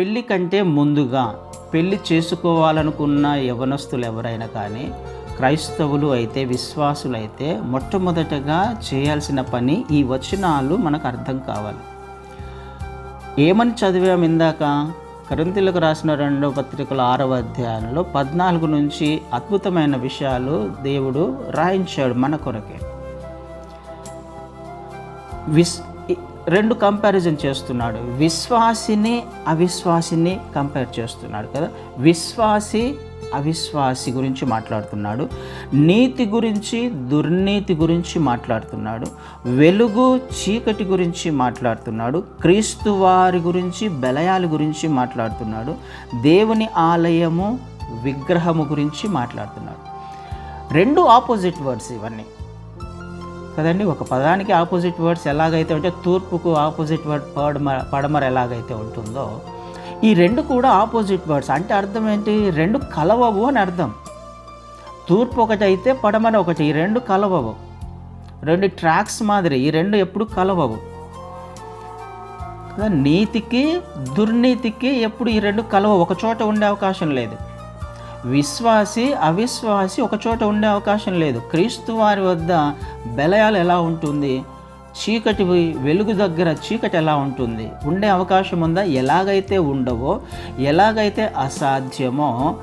పెళ్ళి కంటే ముందుగా పెళ్ళి చేసుకోవాలనుకున్న యవనస్తులు ఎవరైనా కానీ క్రైస్తవులు అయితే విశ్వాసులు అయితే మొట్టమొదటగా చేయాల్సిన పని ఈ వచనాలు మనకు అర్థం కావాలి. ఏమని చదివాం ఇందాక? కరింతలకు రాసిన రెండవ పత్రికల ఆరవ అధ్యాయంలో పద్నాలుగు నుంచి అద్భుతమైన విషయాలు దేవుడు రాయించాడు మన కొరకే. విస్ రెండు కంపారిజన్ చేస్తున్నాడు. విశ్వాసిని అవిశ్వాసిని కంపేర్ చేస్తున్నాడు కదా. విశ్వాసి అవిశ్వాసి గురించి మాట్లాడుతున్నాడు. నీతి గురించి దుర్నీతి గురించి మాట్లాడుతున్నాడు. వెలుగు చీకటి గురించి మాట్లాడుతున్నాడు. క్రీస్తు వారి గురించి బలయాల గురించి మాట్లాడుతున్నాడు. దేవుని ఆలయము విగ్రహము గురించి మాట్లాడుతున్నాడు. రెండు ఆపోజిట్ వర్డ్స్ ఇవన్నీ. కదండి? ఒక పదానికి ఆపోజిట్ వర్డ్స్ ఎలాగైతే ఉంటే తూర్పుకు ఆపోజిట్ వర్డ్ పడమర పడమర ఎలాగైతే ఉంటుందో ఈ రెండు కూడా ఆపోజిట్ వర్డ్స్. అంటే అర్థం ఏంటి? రెండు కలవవు అని అర్థం. తూర్పు ఒకటి అయితే పడమర ఒకటి ఈ రెండు కలవవు. రెండు ట్రాక్స్ మాదిరి ఈ రెండు ఎప్పుడు కలవవు. నీతికి దుర్నీతికి ఎప్పుడు ఈ రెండు కలవ ఒక చోట ఉండే అవకాశం లేదు. విశ్వాసి అవిశ్వాసి ఒక చోట ఉండే అవకాశం లేదు. క్రీస్తు వారి వద్ద బెలయాలు ఎలా ఉంటుంది? చీకటి వెలుగు దగ్గర చీకటి ఎలా ఉంటుంది? ఉండే అవకాశం ఉందా? ఎలాగైతే ఉండవో ఎలాగైతే అసాధ్యమో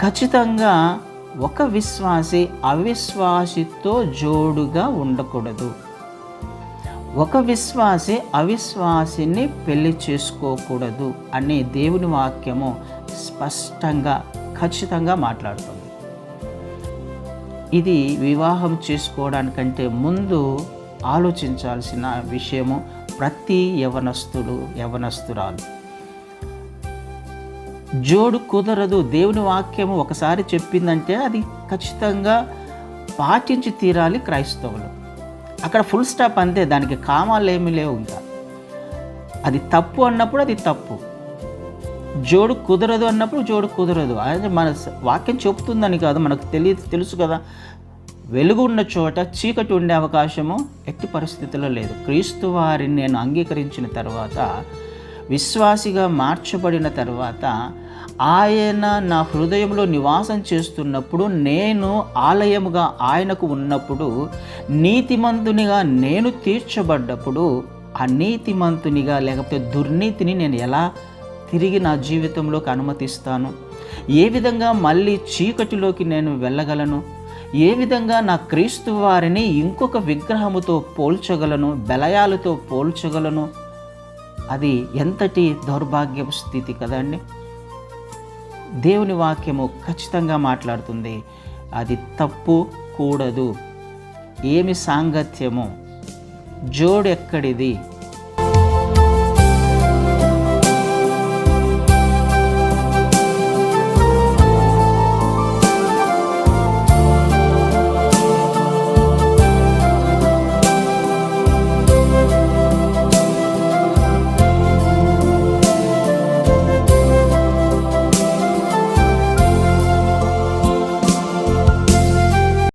ఖచ్చితంగా ఒక విశ్వాసి అవిశ్వాసితో జోడుగా ఉండకూడదు. ఒక విశ్వాసి అవిశ్వాసిని పెళ్ళి చేసుకోకూడదు అనే దేవుని వాక్యము స్పష్టంగా ఖచ్చితంగా మాట్లాడుతుంది. ఇది వివాహం చేసుకోవడానికంటే ముందు ఆలోచించాల్సిన విషయము ప్రతి యవనస్తుడు యవనస్తురాలు. జోడు కుదరదు. దేవుని వాక్యము ఒకసారి చెప్పిందంటే అది ఖచ్చితంగా పాటించి తీరాలి క్రైస్తవులు. అక్కడ ఫుల్ స్టాప్ అంతే. దానికి కామాలు ఏమీ లేవు ఇంకా. అది తప్పు అన్నప్పుడు అది తప్పు. జోడు కుదరదు అన్నప్పుడు జోడు కుదరదు. అది మన వాక్యం చెప్తుందని కాదు మనకు తెలియ తెలుసు కదా. వెలుగు ఉన్న చోట చీకటి ఉండే అవకాశము ఎట్టి పరిస్థితుల్లో లేదు. క్రీస్తు వారిని నేను అంగీకరించిన తర్వాత విశ్వాసిగా మార్చబడిన తర్వాత ఆయన నా హృదయంలో నివాసం చేస్తున్నప్పుడు నేను ఆలయముగా ఆయనకు ఉన్నప్పుడు నీతిమంతునిగా నేను తీర్చబడ్డప్పుడు ఆ నీతిమంతునిగా లేకపోతే దుర్నీతిని నేను ఎలా తిరిగి నా జీవితంలోకి అనుమతిస్తాను. ఏ విధంగా మళ్ళీ చీకటిలోకి నేను వెళ్ళగలను? ఏ విధంగా నా క్రీస్తు వారిని ఇంకొక విగ్రహముతో పోల్చగలను బెలయాలతో పోల్చగలను? అది ఎంతటి దౌర్భాగ్య స్థితి కదండి? దేవుని వాక్యము ఖచ్చితంగా మాట్లాడుతుంది. అది తప్పు కూడదు. ఏమి సాంగత్యము? జోడెక్కడిది?